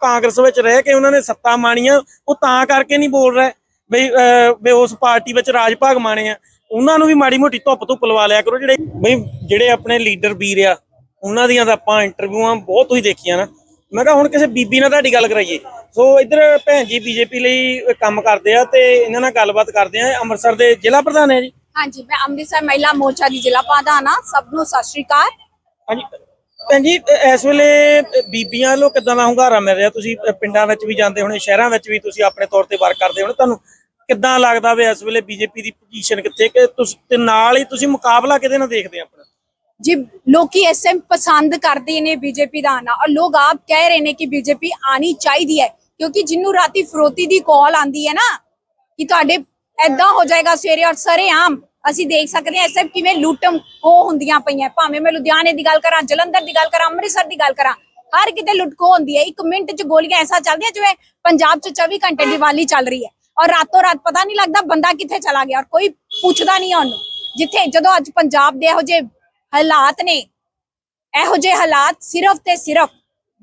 ਕਾਂਗਰਸ ਵਿੱਚ ਰਹਿ ਕੇ ਉਹਨਾਂ ਨੇ ਸੱਤਾ ਮਾਣੀਆਂ ਉਹ ਤਾਂ ਕਰਕੇ ਨਹੀਂ ਬੋਲ ਰਿਹਾ ਬਈ ਵੀ ਉਸ ਪਾਰਟੀ ਵਿੱਚ ਰਾਜ ਭਾਗ ਮਾਣੇ ਆ। ਉਹਨਾਂ ਨੂੰ ਵੀ ਮਾੜੀ ਮੋਟੀ ਧੁੱਪ ਧੁੱਪ ਲਵਾ ਲਿਆ ਕਰੋ ਜਿਹੜੇ ਬਈ ਜਿਹੜੇ ਆਪਣੇ ਲੀਡਰ ਵੀਰ ਆ ਉਹਨਾਂ ਦੀਆਂ ਤਾਂ ਆਪਾਂ ਇੰਟਰਵਿਊਆਂ ਬਹੁਤ ਤੁਸੀਂ ਦੇਖੀਆਂ ਨਾ। ਮੈਂ ਕਿਹਾ ਹੁਣ ਕਿਸੇ ਬੀਬੀ ਨਾਲ ਤੁਹਾਡੀ ਗੱਲ ਕਰਾਈਏ। ਸੋ ਇੱਧਰ ਭੈਣ ਜੀ ਬੀਜੇਪੀ ਲਈ ਕੰਮ ਕਰਦੇ ਆ ਤੇ ਇਹਨਾਂ ਨਾਲ ਗੱਲਬਾਤ ਕਰਦੇ ਆ। ਅੰਮ੍ਰਿਤਸਰ ਦੇ ਜ਼ਿਲ੍ਹਾ ਪ੍ਰਧਾਨ ਹੈ ਜੀ। ਹਾਂਜੀ ਮੈਂ ਅੰਮ੍ਰਿਤਸਰ ਮਹਿਲਾ ਮੋਰਚਾ ਦੀ ਜ਼ਿਲ੍ਹਾ ਪ੍ਰਧਾਨ ਹਾਂ ਸਭ ਨੂੰ ਸਤਿ ਸ਼੍ਰੀ ਅਕਾਲ। ਹਾਂਜੀ। ਭੈਣ ਜੀ ਅ, ਇਸ ਵੇਲੇ ਬੀਬੀਆਂ ਵੱਲੋਂ ਕਿਦਾਂ ਦਾ ਹੁੰਗਾਰਾ ਮਿਲ ਰਿਹਾ? ਤੁਸੀਂ ਪਿੰਡਾਂ ਵਿੱਚ ਵੀ ਜਾਂਦੇ ਹੋਣੇ ਸ਼ਹਿਰਾਂ ਵਿੱਚ ਵੀ ਤੁਸੀਂ ਆਪਣੇ ਤੌਰ ਤੇ ਵਰਕ ਕਰਦੇ ਹੋਣੇ ਤੁਹਾਨੂੰ ਕਿੱਦਾਂ ਲੱਗਦਾ ਵੀ ਇਸ ਵੇਲੇ ਬੀਜੇਪੀ ਦੀ ਪੋਜੀਸ਼ਨ ਕਿੱਥੇ ਕਿ ਤੁਸੀਂ ਤੇ ਨਾਲ ਹੀ ਤੁਸੀਂ ਮੁਕਾਬਲਾ ਕਿਹਦੇ ਨਾਲ ਦੇਖਦੇ ਆਪਣਾ? ਜੀ ਲੋਕੀ ਐਸਐਮ ਪਸੰਦ ਕਰਦੇ ਨੇ ਬੀਜੇਪੀ ਦਾ ਆਣਾ ਔਰ ਲੋਕ ਆਪ ਕਹਿ ਰਹੇ ਨੇ ਕਿ ਬੀਜੇਪੀ ਆਣੀ ਚਾਹੀਦੀ ਹੈ ਕਿਉਂਕਿ ਜਿੰਨੂੰ ਰਾਤੀ ਫਰੋਤੀ ਦੀ ਕਾਲ ਆਂਦੀ ਹੈ ਨਾ ਕਿ ਤੁਹਾਡੇ ਐਦਾਂ ਹੋ ਜਾਏਗਾ ਸਵੇਰੇ ਔਰ ਸਰੇਆਮ ਅਸੀਂ ਦੇਖ ਸਕਦੇ ਹਾਂ ਐਸਐਮ ਕਿਵੇਂ ਲੁੱਟਮ ਹੋ ਹੁੰਦੀਆਂ ਪਈਆਂ। ਭਾਵੇਂ ਮੈਂ ਲੁਧਿਆਣੇ ਦੀ ਗੱਲ ਕਰਾਂ, ਜਲੰਧਰ ਦੀ ਗੱਲ ਕਰਾਂ, ਅੰਮ੍ਰਿਤਸਰ ਦੀ ਗੱਲ ਕਰਾਂ, ਹਰ ਕਿਤੇ ਲੁੱਟਖੋ ਹੁੰਦੀ ਹੈ। ਇੱਕ ਮਿੰਟ 'ਚ ਗੋਲੀਆਂ ਐਸਾ ਚੱਲਦੀਆਂ ਜਿਵੇਂ ਪੰਜਾਬ 'ਚ 24 ਘੰਟੇ ਦੀਵਾਲੀ ਚੱਲ ਰਹੀ ਹੈ ਔਰ ਰਾਤੋਂ ਰਾਤ ਪਤਾ ਨਹੀਂ ਲੱਗਦਾ ਬੰਦਾ ਕਿੱਥੇ ਚਲਾ ਗਿਆ ਔਰ ਕੋਈ ਪੁੱਛਦਾ ਨਹੀਂ ਉਹਨੂੰ। ਜਿੱਥੇ ਜਦੋਂ ਅੱਜ ਪੰਜਾਬ ਦੇ ਇਹੋ ਜਿਹੇ ਹਾਲਾਤ ਨੇ, ਇਹੋ ਜਿਹੇ ਹਾਲਾਤ ਸਿਰਫ ਤੇ ਸਿਰਫ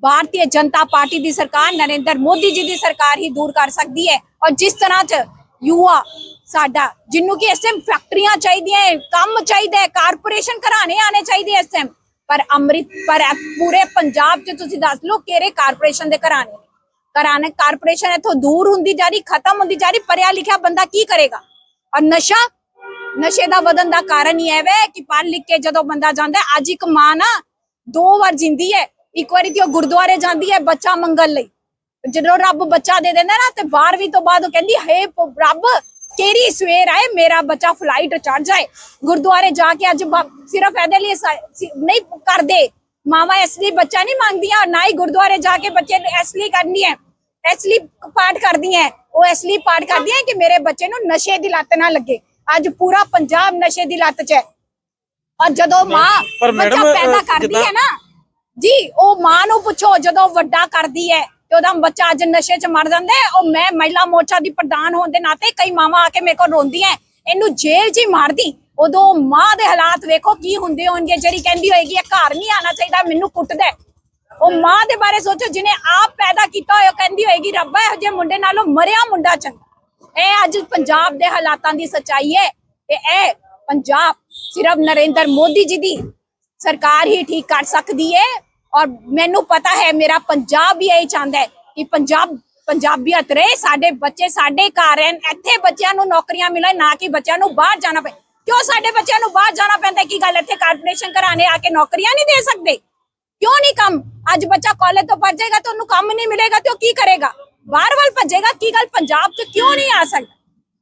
ਭਾਰਤੀ ਜਨਤਾ ਪਾਰਟੀ ਦੀ ਸਰਕਾਰ, ਨਰਿੰਦਰ ਮੋਦੀ ਜੀ ਦੀ ਸਰਕਾਰ ਹੀ ਦੂਰ ਕਰ ਸਕਦੀ ਹੈ। ਔਰ ਜਿਸ ਤਰ੍ਹਾਂ ਚ ਯੁਵਾ ਸਾਡਾ ਜਿਹਨੂੰ ਕਿ ਇਸ ਟਾਈਮ ਫੈਕਟਰੀਆਂ ਚਾਹੀਦੀਆਂ ਹੈ ਕੰਮ ਚਾਹੀਦਾ ਹੈ ਕਾਰਪੋਰੇਸ਼ਨ ਘਰਾਣੇ ਆਣੇ ਚਾਹੀਦੇ ਐਸਐਮ ਪਰ ਅੰਮ੍ਰਿਤ, ਪਰ ਪੂਰੇ ਪੰਜਾਬ ਚ ਤੁਸੀਂ ਦੱਸ ਲਓ ਕਿਹੜੇ ਕਾਰਪੋਰੇਸ਼ਨ ਦੇ ਘਰਾਣੇ ਘਰਾਣੇ ਕਾਰਪੋਰੇਸ਼ਨ ਇਥੋਂ ਦੂਰ ਹੁੰਦੀ ਜਾ ਰਹੀ, ਖਤਮ ਹੁੰਦੀ ਜਾ ਰਹੀ ਪੜਿਆ ਲਿਖਿਆ ਬੰਦਾ ਕੀ ਕਰੇਗਾ? ਔਰ ਨਸ਼ਾ, ਨਸ਼ੇ ਦਾ ਵਧਣ ਦਾ ਕਾਰਨ ਹੀ ਹੈ ਕਿ ਪੜ੍ਹ ਲਿਖ ਕੇ ਜਦੋਂ ਬੰਦਾ ਜਾਂਦਾ ਅੱਜ ਇੱਕ ਮਾਂ ਨਾ ਦੋ ਵਾਰ ਜਿੰਦੀ ਹੈ, ਇੱਕ ਵਾਰੀ ਤੇ ਉਹ ਗੁਰਦੁਆਰੇ ਜਾਂਦੀ ਹੈ ਬੱਚਾ ਮੰਗਣ ਲਈ। ਜਦੋਂ ਰੱਬ ਬੱਚਾ ਦੇ ਦਿੰਦਾ ਨਾ, ਤੇ 12ਵੀਂ ਤੋਂ ਬਾਅਦ ਉਹ ਕਹਿੰਦੀ, ਹੇ ਰੱਬ ਕਿਹੜੀ ਸਵੇਰ ਆਏ ਮੇਰਾ ਬੱਚਾ ਫਲਾਈਟ ਚੜ ਜਾਏ। ਗੁਰਦੁਆਰੇ ਜਾ ਕੇ ਅੱਜ ਸਿਰਫ ਇਹਦੇ ਲਈ ਨਹੀਂ ਕਰਦੇ। ਮਾਵਾ ਇਸ ਲਈ ਬੱਚਾ ਨਹੀਂ ਮੰਗਦੀਆਂ ਨਾ ਹੀ ਗੁਰਦੁਆਰੇ ਜਾ ਕੇ ਬੱਚੇ ਲਈ ਇਸ ਲਈ ਕਰਨੀ ਹੈ। ਇਸ ਲਈ ਪਾਠ ਕਰਦੀਆਂ। ਉਹ ਇਸ ਲਈ ਪਾਠ ਕਰਦੀਆਂ ਕਿ ਮੇਰੇ ਬੱਚੇ ਨੂੰ ਨਸ਼ੇ ਦੀ ਲੱਤ ਨਾ ਲੱਗੇ। ਅੱਜ ਪੂਰਾ ਪੰਜਾਬ ਨਸ਼ੇ ਦੀ ਲੱਤ 'ਚ ਹੈ। ਔਰ ਜਦੋਂ ਮਾਂ ਬੱਚਾ ਪੈਦਾ ਕਰਦੀ ਹੈ ਨਾ ਜੀ ਉਹ ਮਾਂ ਨੂੰ ਪੁੱਛੋ ਜਦੋਂ ਵੱਡਾ ਕਰਦੀ ਹੈ ਤੇ ਉਹਦਾ ਬੱਚਾ ਅੱਜ ਨਸ਼ੇ 'ਚ ਮਰ ਜਾਂਦਾ ਉਹ ਮੈਂ ਮਹਿਲਾ ਮੋਰਚਾ ਦੀ ਪ੍ਰਧਾਨ ਹੋਣ ਦੇ ਨਾਤੇ ਕਈ ਮਾਵਾਂ ਆ ਕੇ ਮੇਰੇ ਕੋਲ ਰੋਂਦੀਆਂ ਹੈ, ਇਹਨੂੰ ਜੇਲ੍ਹ 'ਚ ਹੀ ਮਾਰਦੀ। ਉਦੋਂ ਮਾਂ ਦੇ ਹਾਲਾਤ ਵੇਖੋ ਕੀ ਹੁੰਦੇ ਹੋਣਗੇ। ਜਿਹੜੀ ਕਹਿੰਦੀ ਹੋਏਗੀ ਇਹ ਘਰ ਨਹੀਂ ਆਣਾ ਚਾਹੀਦਾ ਮੈਨੂੰ ਕੁੱਟਦਾ ਉਹ ਮਾਂ ਦੇ ਬਾਰੇ ਸੋਚੋ ਜਿਹਨੇ ਆਪ ਪੈਦਾ ਕੀਤਾ ਹੋਇਆ ਕਹਿੰਦੀ ਹੋਏਗੀ ਰੱਬਾ ਇਹੋ ਜਿਹੇ ਮੁੰਡੇ ਨਾਲੋਂ ਮਰਿਆ ਮੁੰਡਾ ਚੰਗਾ ਇਹ ਅੱਜ ਪੰਜਾਬ ਦੇ ਹਾਲਾਤਾਂ ਦੀ ਸੱਚਾਈ ਹੈ। ਤੇ ਇਹ ਪੰਜਾਬ ਸਿਰਫ ਨਰਿੰਦਰ ਮੋਦੀ ਜੀ ਦੀ ਸਰਕਾਰ ਹੀ ਠੀਕ ਕਰ ਸਕਦੀ ਹੈ। ਔਰ ਮੈਨੂੰ ਪਤਾ ਹੈ, ਮੇਰਾ ਪੰਜਾਬ ਵੀ ਇਹ ਚਾਹੁੰਦਾ ਹੈ ਕਿ ਪੰਜਾਬ, ਪੰਜਾਬੀਅਤ ਰਹੇ, ਸਾਡੇ ਬੱਚੇ ਸਾਡੇ ਘਰ ਰਹਿਣ, ਇੱਥੇ ਬੱਚਿਆਂ ਨੂੰ ਨੌਕਰੀਆਂ ਮਿਲਣ, ਨਾ ਕਿ ਬੱਚਿਆਂ ਨੂੰ ਬਾਹਰ ਜਾਣਾ ਪਏ ਕਿਉਂ ਸਾਡੇ ਬੱਚਿਆਂ ਨੂੰ ਬਾਹਰ ਜਾਣਾ ਪੈਂਦਾ ਕੀ ਗੱਲ ਇੱਥੇ ਕਾਰਪੋਰੇਸ਼ਨ ਘਰਾਣੇ ਆ ਕੇ ਨੌਕਰੀਆਂ ਨਹੀਂ ਦੇ ਸਕਦੇ? ਕਿਉਂ ਨਹੀਂ ਕੰਮ? ਅੱਜ ਬੱਚਾ ਕਾਲਜ ਤੋਂ ਪੜ ਜਾਏਗਾ ਤਾਂ ਉਹਨੂੰ ਕੰਮ ਨਹੀਂ ਮਿਲੇਗਾ ਤੇ ਉਹ ਕੀ ਕਰੇਗਾ? ਬਾਹਰ ਵੱਲ ਭੱਜੇਗਾ? ਕੀ ਗੱਲ? ਪੰਜਾਬ 'ਚ ਕਿਉਂ ਨਹੀਂ ਆ ਸਕਦਾ?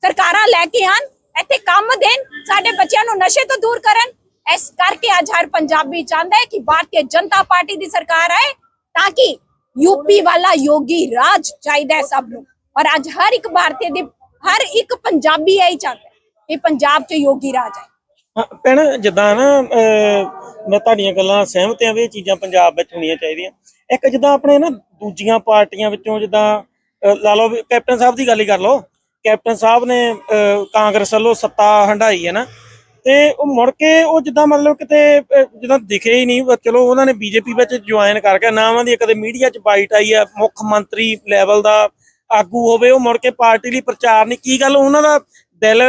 ਸਰਕਾਰਾਂ ਲੈ ਕੇ ਆਣ ਇੱਥੇ ਕੰਮ ਦੇਣ, ਸਾਡੇ ਬੱਚਿਆਂ ਨੂੰ ਨਸ਼ੇ ਤੋਂ ਦੂਰ ਕਰਨ ਇਸ ਕਰਕੇ ਅੱਜ ਹਰ ਪੰਜਾਬੀ ਚਾਹੁੰਦਾ ਹੈ ਕਿ ਭਾਰਤੀ ਜਨਤਾ ਪਾਰਟੀ ਦੀ ਸਰਕਾਰ ਆਏ ਤਾਂ ਕਿ ਯੂਪੀ ਵਾਲਾ ਯੋਗੀ ਰਾਜ ਚਾਹੀਦਾ ਹੈ ਸਭ ਨੂੰ। ਔਰ ਅੱਜ ਹਰ ਇੱਕ ਭਾਰਤੀ ਦੀ ਹਰ ਇੱਕ ਪੰਜਾਬੀ ਇਹ ਹੀ ਚਾਹੁੰਦਾ ਹੈ ਕਿ ਪੰਜਾਬ 'ਚ ਯੋਗੀ ਰਾਜ ਆਏ। ਹਾਂ, ਜਿੱਦਾਂ ਨਾ ਅਹ, ਮੈਂ ਤੁਹਾਡੀਆਂ ਗੱਲਾਂ ਸਹਿਮਤ ਹਾਂ ਵੀ ਇਹ ਚੀਜ਼ਾਂ ਪੰਜਾਬ ਵਿੱਚ ਹੋਣੀਆਂ ਚਾਹੀਦੀਆਂ। ਇੱਕ ਜਿੱਦਾਂ ਆਪਣੇ ਨਾ ਦੂਜੀਆਂ ਪਾਰਟੀਆਂ ਵਿੱਚੋਂ ਜਿੱਦਾਂ ਅਹ, ਲਾ ਲਓ ਵੀ ਕੈਪਟਨ ਸਾਹਿਬ ਦੀ ਗੱਲ ਹੀ ਕਰ ਲਓ। ਕੈਪਟਨ ਸਾਹਿਬ ਨੇ ਅਹ, ਕਾਂਗਰਸ ਵੱਲੋਂ ਸੱਤਾ ਹੰਡਾਈ ਹੈ ਨਾ। ਤੇ ਉਹ ਮੁੜ ਕੇ ਉਹ ਜਿੱਦਾਂ ਮਤਲਬ ਕਿਤੇ ਅਹ, ਜਿੱਦਾਂ ਦਿਖੇ ਹੀ ਨਹੀਂ ਚਲੋ ਉਹਨਾਂ ਨੇ ਬੀਜੇਪੀ ਵਿੱਚ ਜੁਆਇਨ ਕਰ ਗਿਆ ਨਾ ਉਹਨਾਂ ਦੀ ਕਦੇ ਮੀਡੀਆ 'ਚ ਬਾਈਟ ਆਈ ਹੈ ਮੁੱਖ ਮੰਤਰੀ ਲੈਵਲ ਦਾ ਆਗੂ ਹੋਵੇ ਉਹ ਮੁੜ ਕੇ ਪਾਰਟੀ ਲਈ ਪ੍ਰਚਾਰ ਨਹੀਂ ਕੀ ਗੱਲ ਉਹਨਾਂ ਦਾ ਦਿਲ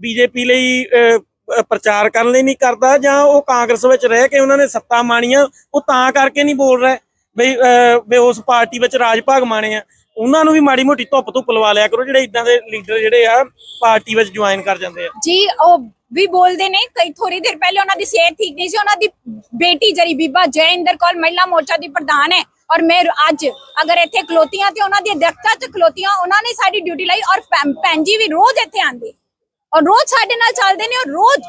ਬੀਜੇਪੀ ਲਈ ਅਹ, ਅਹ, ਪ੍ਰਚਾਰ ਕਰਨ ਲਈ ਨਹੀਂ ਕਰਦਾ ਜਾਂ ਉਹ ਕਾਂਗਰਸ ਵਿੱਚ ਰਹਿ ਕੇ ਉਹਨਾਂ ਨੇ ਸੱਤਾ ਮਾਣੀਆਂ ਉਹ ਤਾਂ ਕਰਕੇ ਨਹੀਂ ਬੋਲ ਰਿਹਾ? ਬਈ ਅਹ, ਉਸ ਪਾਰਟੀ ਵਿੱਚ ਰਾਜ ਭਾਗ ਮਾਣੇ ਆ। ਉਹਨਾਂ ਨੂੰ ਵੀ ਮਾੜੀ ਮੋਟੀ ਧੁੱਪ ਧੁੱਪ ਲਵਾ ਲਿਆ ਕਰੋ ਜਿਹੜੇ ਇਦਾਂ ਦੇ ਲੀਡਰ ਜਿਹੜੇ ਆ ਪਾਰਟੀ ਵਿੱਚ ਜੁਆਇਨ ਕਰ ਜਾਂਦੇ ਆ। ਜੀ ਉਹ ਵੀ ਬੋਲਦੇ ਨੇ ਕਈ ਥੋੜੀ ਦੇਰ ਪਹਿਲੇ ਉਹਨਾਂ ਦੀ ਸਿਹਤ ਠੀਕ ਨਹੀਂ ਸੀ ਉਹਨਾਂ ਦੀ ਬੇਟੀ ਜਰੀ ਬੀਬਾ ਜੈਇੰਦਰ ਕੌਰ ਮਹਿਲਾ ਮੋਰਚਾ ਦੀ ਪ੍ਰਧਾਨ ਹੈ ਔਰ ਮੈਂ ਅੱਜ ਅਗਰ ਇੱਥੇ ਖਲੋਤੀਆਂ ਤੇ ਉਹਨਾਂ ਦੀ ਅਧਿਕਤਾ ਚ ਖਲੋਤੀਆਂ ਉਹਨਾਂ ਨੇ ਸਾਡੀ ਡਿਊਟੀ ਲਈ ਔਰ ਭੈਣ ਜੀ ਵੀ ਰੋਜ਼ ਇੱਥੇ ਆਂਦੇ ਔਰ ਰੋਜ਼ ਸਾਡੇ ਨਾਲ ਚੱਲਦੇ ਨੇ ਔਰ ਰੋਜ਼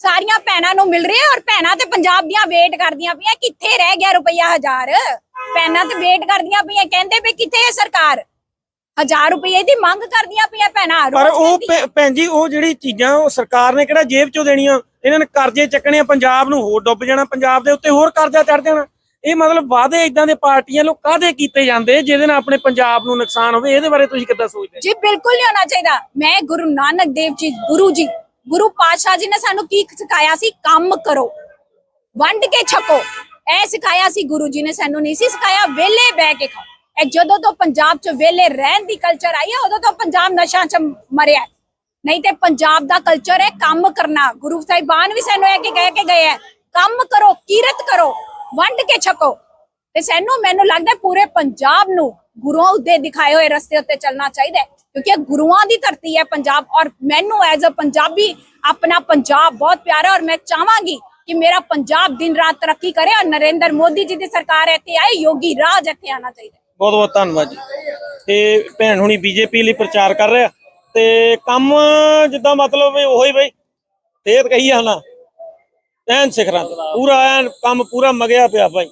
ਸਾਰੀਆਂ ਭੈਣਾਂ ਨੂੰ ਮਿਲ ਰਹੇ ਔਰ ਭੈਣਾਂ ਤੇ ਪੰਜਾਬ ਦੀਆਂ ਵੇਟ ਕਰਦੀਆਂ ਪਈਆਂ ਕਿੱਥੇ ਰਹਿ ਗਿਆ ਰੁਪਈਆ ਹਜ਼ਾਰ? ਭੈਣਾਂ ਤੇ ਵੇਟ ਕਰਦੀਆਂ ਪਈਆਂ ਕਹਿੰਦੇ ਵੀ ਕਿੱਥੇ ਹੈ ਸਰਕਾਰ? ਹਜ਼ਾਰ ਰੁਪਏ ਦੀ ਮੰਗ ਕਰਦੀਆਂ ਪਈਆਂ ਭੈਣਾਂ ਪਰ ਉਹ ਭੈਣ ਜੀ ਉਹ ਜਿਹੜੀ ਚੀਜ਼ਾਂ ਉਹ ਸਰਕਾਰ ਨੇ ਕਿਹੜਾ ਜੇਬ ਚੋਂ ਦੇਣੀਆਂ? ਇਹਨਾਂ ਨੇ ਕਰਜ਼ੇ ਚੱਕਣੇ ਪੰਜਾਬ ਨੂੰ ਹੋਰ ਡੁੱਬ ਜਾਣਾ ਪੰਜਾਬ ਦੇ ਉੱਤੇ ਹੋਰ ਕਰਜ਼ਾ ਚੜ ਜਾਣਾ। ਇਹ ਮਤਲਬ ਵਾਅਦੇ ਇਦਾਂ ਦੇ ਪਾਰਟੀਆਂ ਲੋ ਕਾਦੇ ਕੀਤੇ ਜਾਂਦੇ? ਜਿਹਦੇ ਨਾਲ ਆਪਣੇ ਪੰਜਾਬ ਨੂੰ ਨੁਕਸਾਨ ਹੋਵੇ ਇਹਦੇ ਬਾਰੇ ਤੁਸੀਂ ਕਿੱਦਾਂ ਸੋਚਦੇ? ਜੀ ਬਿਲਕੁਲ ਨਹੀਂ ਹੋਣਾ ਚਾਹੀਦਾ। ਮੈਂ ਗੁਰੂ ਨਾਨਕ ਦੇਵ ਜੀ ਗੁਰੂ ਜੀ ਗੁਰੂ ਪਾਤਸ਼ਾਹ ਜੀ ਨੇ ਸਾਨੂੰ ਕੀ ਸਿਖਾਇਆ ਸੀ? ਕੰਮ ਕਰੋ। ਵੰਡ ਕੇ ਛਕੋ। ਇਹ ਸਿਖਾਇਆ ਸੀ ਗੁਰੂ ਜੀ ਨੇ, ਸਾਨੂੰ ਨਹੀਂ ਸੀ ਸਿਖਾਇਆ। ਵੇਲੇ ਬਹਿ ਕੇ ਖਾਓ। ਇਹ ਜਦੋਂ ਤੋਂ ਪੰਜਾਬ 'ਚ ਵੇਲੇ ਰਹਿਣ ਦੀ ਕਲਚਰ ਆਈ ਹੈ, ਉਦੋਂ ਤੋਂ ਪੰਜਾਬ ਨਸ਼ਾ 'ਚ ਮਰਿਆ ਨਹੀਂ ਤੇ ਪੰਜਾਬ ਦਾ ਕਲਚਰ ਹੈ ਕੰਮ ਕਰਨਾ। ਗੁਰੂ ਸਾਹਿਬਾਨ ਵੀ ਸਾਨੂੰ ਇਹ ਕਿ ਕਹਿ ਕੇ ਗਏ ਹੈ, ਕੰਮ ਕਰੋ, ਕੀਰਤ ਕਰੋ, ਵੰਡ ਕੇ ਛਕੋ। ਤੇ ਸਾਨੂੰ, ਮੈਨੂੰ ਲੱਗਦਾ ਪੂਰੇ ਪੰਜਾਬ ਨੂੰ ਗੁਰੂਆਂ ਦੇ ਦਿਖਾਏ ਹੋਏ ਰਸਤੇ ਉੱਤੇ ਚੱਲਣਾ ਚਾਹੀਦਾ ਕਿਉਂਕਿ ਇਹ ਗੁਰੂਆਂ ਦੀ ਧਰਤੀ ਹੈ ਪੰਜਾਬ ਔਰ ਮੈਨੂੰ ਐਜ਼ ਅ ਪੰਜਾਬੀ ਆਪਣਾ ਪੰਜਾਬ ਬਹੁਤ ਪਿਆਰਾ ਔਰ ਮੈਂ ਚਾਹਾਂਗੀ ਕਿ ਮੇਰਾ ਪੰਜਾਬ ਦਿਨ ਰਾਤ ਤਰੱਕੀ ਕਰੇ ਔਰ ਨਰਿੰਦਰ ਮੋਦੀ ਜੀ ਦੀ ਸਰਕਾਰ ਇੱਥੇ ਆਏ, ਯੋਗੀ ਰਾਜ ਇੱਥੇ ਆਣਾ ਚਾਹੀਦਾ ਬਹੁਤ ਬਹੁਤ ਧੰਨਵਾਦ ਜੀ। ਤੇ ਭੈਣ ਹੁਣੀ ਬੀਜੇਪੀ ਲਈ ਪ੍ਰਚਾਰ ਕਰ ਰਿਹਾ ਤੇ ਕੰਮ ਜਿੱਦਾਂ ਮਤਲਬ ਵੀ ਉਹੀ ਬਈ, ਫੇਰ ਕਹੀ ਆ ਐਨ ਸਿਖਰਾਂ, ਪੂਰਾ ਐਨ ਕੰਮ ਪੂਰਾ ਮਗਿਆ ਪਿਆ ਭਾਈ।